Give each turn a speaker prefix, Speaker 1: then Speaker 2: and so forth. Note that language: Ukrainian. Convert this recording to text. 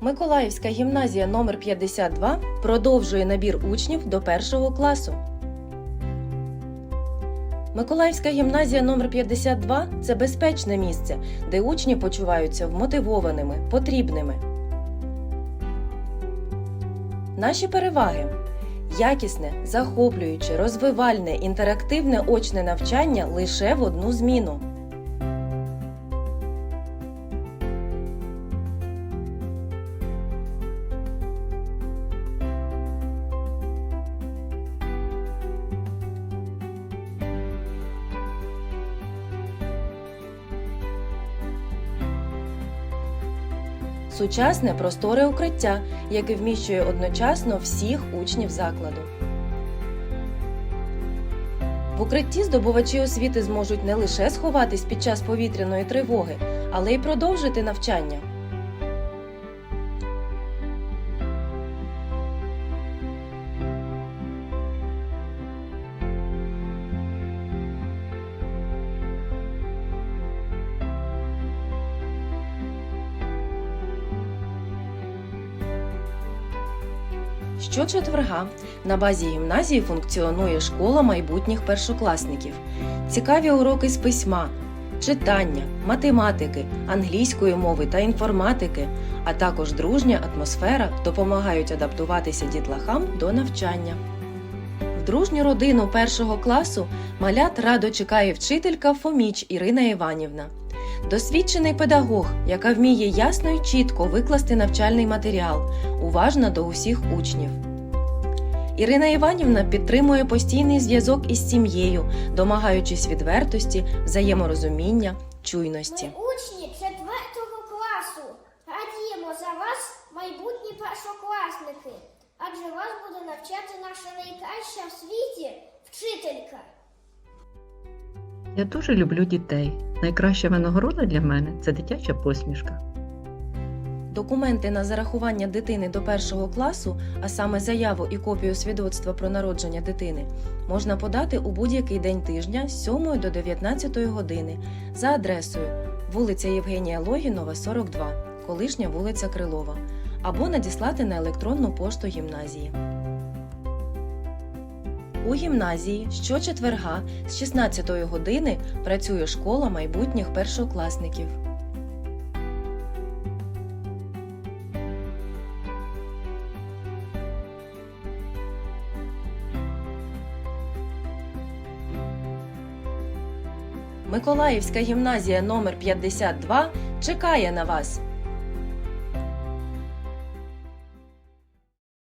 Speaker 1: Миколаївська гімназія номер 52 продовжує набір учнів до першого класу. Миколаївська гімназія номер 52 це безпечне місце, де учні почуваються вмотивованими, потрібними. Наші переваги якісне, захоплююче, розвивальне, інтерактивне очне навчання лише в одну зміну. Сучасне просторе укриття, яке вміщує одночасно всіх учнів закладу. В укритті здобувачі освіти зможуть не лише сховатись під час повітряної тривоги, але й продовжити навчання. Щочетверга на базі гімназії функціонує школа майбутніх першокласників. Цікаві уроки з письма, читання, математики, англійської мови та інформатики, а також дружня атмосфера допомагають адаптуватися дітлахам до навчання. В дружню родину першого класу малят радо чекає вчителька Фоміч Ірина Іванівна. Досвідчений педагог, яка вміє ясно і чітко викласти навчальний матеріал, уважна до усіх учнів. Ірина Іванівна підтримує постійний зв'язок із сім'єю, домагаючись відвертості, взаєморозуміння, чуйності.
Speaker 2: Ми учні четвертого класу. Радіємо за вас, майбутні першокласники. Адже вас буде навчати наша найкраща в світі вчителька.
Speaker 3: Я дуже люблю дітей. Найкраща винагорода для мене це дитяча посмішка.
Speaker 1: Документи на зарахування дитини до першого класу, а саме заяву і копію свідоцтва про народження дитини, можна подати у будь-який день тижня з 7 до 19 години за адресою вулиця Євгенія Логінова, 42, колишня вулиця Крилова, або надіслати на електронну пошту гімназії. У гімназії щочетверга з 16 години працює школа майбутніх першокласників. Миколаївська гімназія номер 52 чекає на вас.